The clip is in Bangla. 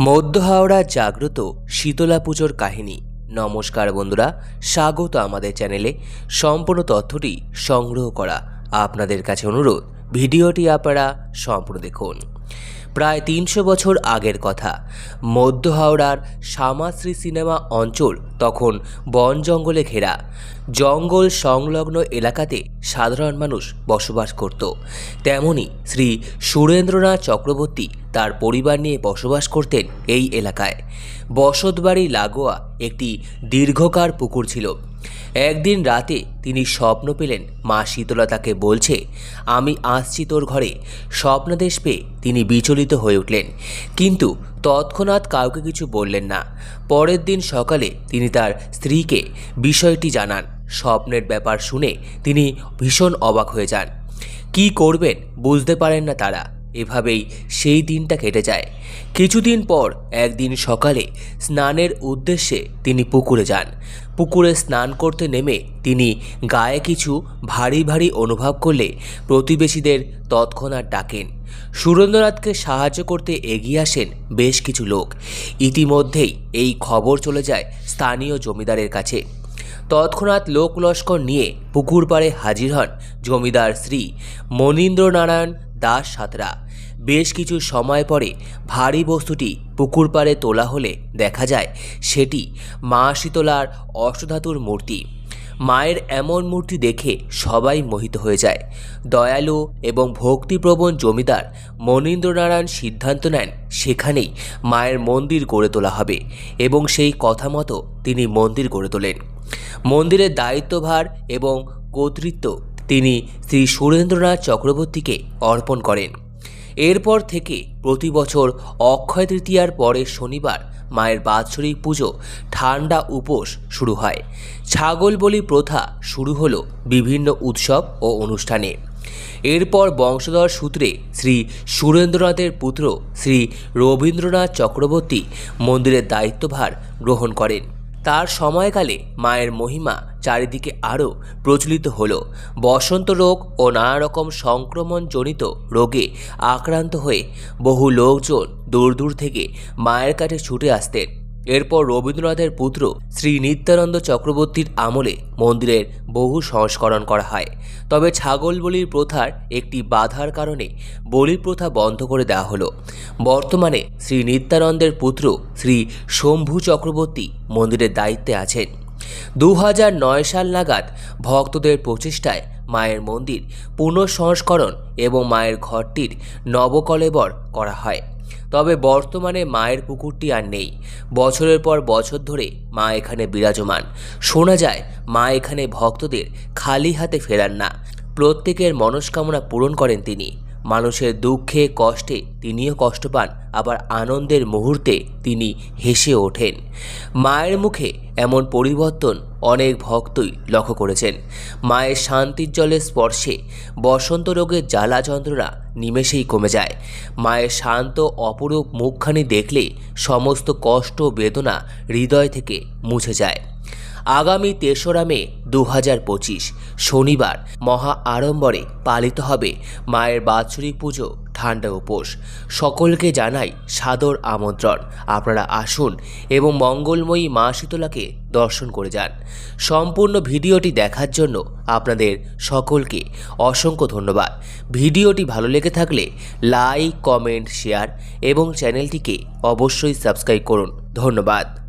মধ্য হাওড়া জাগ্রত শীতলা পুজোর কাহিনী। নমস্কার বন্ধুরা, স্বাগত আমাদের চ্যানেলে। সম্পূর্ণ তথ্যটি সংগ্রহ করা আপনাদের কাছে অনুরোধ। ভিডিওটি আপনারা সম্পূর্ণ দেখুন। প্রায় তিনশো বছর আগের কথা। মধ্য হাওড়ার শ্যামাশ্রী সিনেমা অঞ্চল তখন বন জঙ্গলে ঘেরা। জঙ্গল সংলগ্ন এলাকাতে সাধারণ মানুষ বসবাস করত। তেমনি শ্রী সুরেন্দ্রনাথ চক্রবর্তী তার পরিবার নিয়ে বসবাস করতেন এই এলাকায়। বসতবাড়ি লাগোয়া একটি দীর্ঘকার পুকুর ছিল। একদিন রাতে তিনি স্বপ্ন পেলেন, মা শীতলা তাকে বলছে, আমি আসছি তোর ঘরে। স্বপ্নাদেশ পেয়ে তিনি বিচলিত হয়ে উঠলেন। কিন্তু তৎক্ষণাৎ কাউকে কিছু বললেন না। পরের দিন সকালে তিনি তার স্ত্রীকে বিষয়টি জানান। স্বপ্নের ব্যাপার শুনে তিনি ভীষণ অবাক হয়ে যান। কি করবেন? বুঝতে পারেন না তারা। এভাবেই সেই দিনটা কেটে যায়। কিছুদিন পর একদিন সকালে স্নানের উদ্দেশ্যে তিনি পুকুরে যান। পুকুরে স্নান করতে নেমে তিনি গায়ে কিছু ভারী ভারী অনুভব করলে প্রতিবেশীদের তৎক্ষণাৎ ডাকেন। সুরেন্দ্রনাথকে সাহায্য করতে এগিয়ে আসেন বেশ কিছু লোক। ইতিমধ্যেই এই খবর চলে যায় স্থানীয় জমিদারের কাছে। তৎক্ষণাৎ লোক লস্কর নিয়ে পুকুর পাড়ে হাজির হন জমিদার শ্রী মনীন্দ্রনারায়ণ দাস সাঁতরা। বেশ কিছু সময় পরে ভারী বস্তুটি পুকুর পাড়ে তোলা হলে দেখা যায় সেটি মা শীতলার অষ্টধাতুর মূর্তি। মায়ের এমন মূর্তি দেখে সবাই মোহিত হয়ে যায়। দয়ালু এবং ভক্তিপ্রবণ জমিদার মনীন্দ্রনারায়ণ সিদ্ধান্ত নেন সেখানেই মায়ের মন্দির গড়ে তোলা হবে এবং সেই কথা মতো তিনি মন্দির গড়ে তোলেন। মন্দিরের দায়িত্বভার এবং কর্তৃত্ব তিনি শ্রী সুরেন্দ্রনাথ চক্রবর্তীকে অর্পণ করেন। এরপর থেকে প্রতি বছর অক্ষয় তৃতীয়ার পরের শনিবার মায়ের বাৎসরিক পুজো ঠান্ডা উপোস শুরু হয়। ছাগল বলি প্রথা শুরু হলো বিভিন্ন উৎসব ও অনুষ্ঠানে। এরপর বংশধর সূত্রে শ্রী সুরেন্দ্রনাথের পুত্র শ্রী রবীন্দ্রনাথ চক্রবর্তী মন্দিরের দায়িত্বভার গ্রহণ করেন। তার সময়কালে মায়ের মহিমা চারিদিকে আরও প্রচলিত হলো। বসন্ত রোগ ও নানা রকম সংক্রমণজনিত রোগে আক্রান্ত হয়ে বহু লোকজন দূর দূর থেকে মায়ের কাছে ছুটে আসতেন। এরপর রবীন্দ্রনাথের পুত্র শ্রী নিত্যানন্দ চক্রবর্তীর আমলে মন্দিরের বহু সংস্করণ করা হয়। তবে ছাগল বলির প্রথার একটি বাধার কারণে বলি প্রথা বন্ধ করে দেওয়া হলো। বর্তমানে শ্রী নিত্যানন্দের পুত্র শ্রী শম্ভু চক্রবর্তী মন্দিরের দায়িত্বে আছেন। দু সাল নাগাদ ভক্তদের প্রচেষ্টায় মায়ের মন্দির পুনঃসংস্করণ এবং মায়ের ঘরটির নবকলেবর করা হয়। তবে বর্তমানে মায়ের পুকুরটি আর নেই। বছরের পর বছর ধরে মা এখানে বিরাজমান। শোনা যায়, মা এখানে ভক্তদের খালি হাতে ফেরান না। প্রত্যেকের মনস্কামনা পূরণ করেন তিনি। মানুষের দুঃখে, কষ্টে তিনিও কষ্ট পান, আবার আনন্দের মুহূর্তে তিনি হেসে ওঠেন। মায়ের মুখে এমন পরিবর্তন অনেক ভক্তই লক্ষ্য করেছেন। মায়ের শান্তির জলের স্পর্শে বসন্ত রোগের জ্বালা যন্ত্রণা নিমেষেই কমে যায়। মায়ের শান্ত, অপরূপ মুখখানি দেখলে সমস্ত কষ্ট বেদনা হৃদয় থেকে মুছে যায়। আগামী তেসরা মে দু হাজার পঁচিশ শনিবার মহা আড়ম্বরে পালিত হবে মায়ের বাৎসরিক পুজো ঠান্ডা উপোস। সকলকে জানাই সাদর আমন্ত্রণ। আপনারা আসুন এবং মঙ্গলময়ী মা শীতলাকে দর্শন করে যান। সম্পূর্ণ ভিডিওটি দেখার জন্য আপনাদের সকলকে অসংখ্য ধন্যবাদ। ভিডিওটি ভালো লেগে থাকলে লাইক, কমেন্ট, শেয়ার এবং চ্যানেলটিকে অবশ্যই সাবস্ক্রাইব করুন। ধন্যবাদ।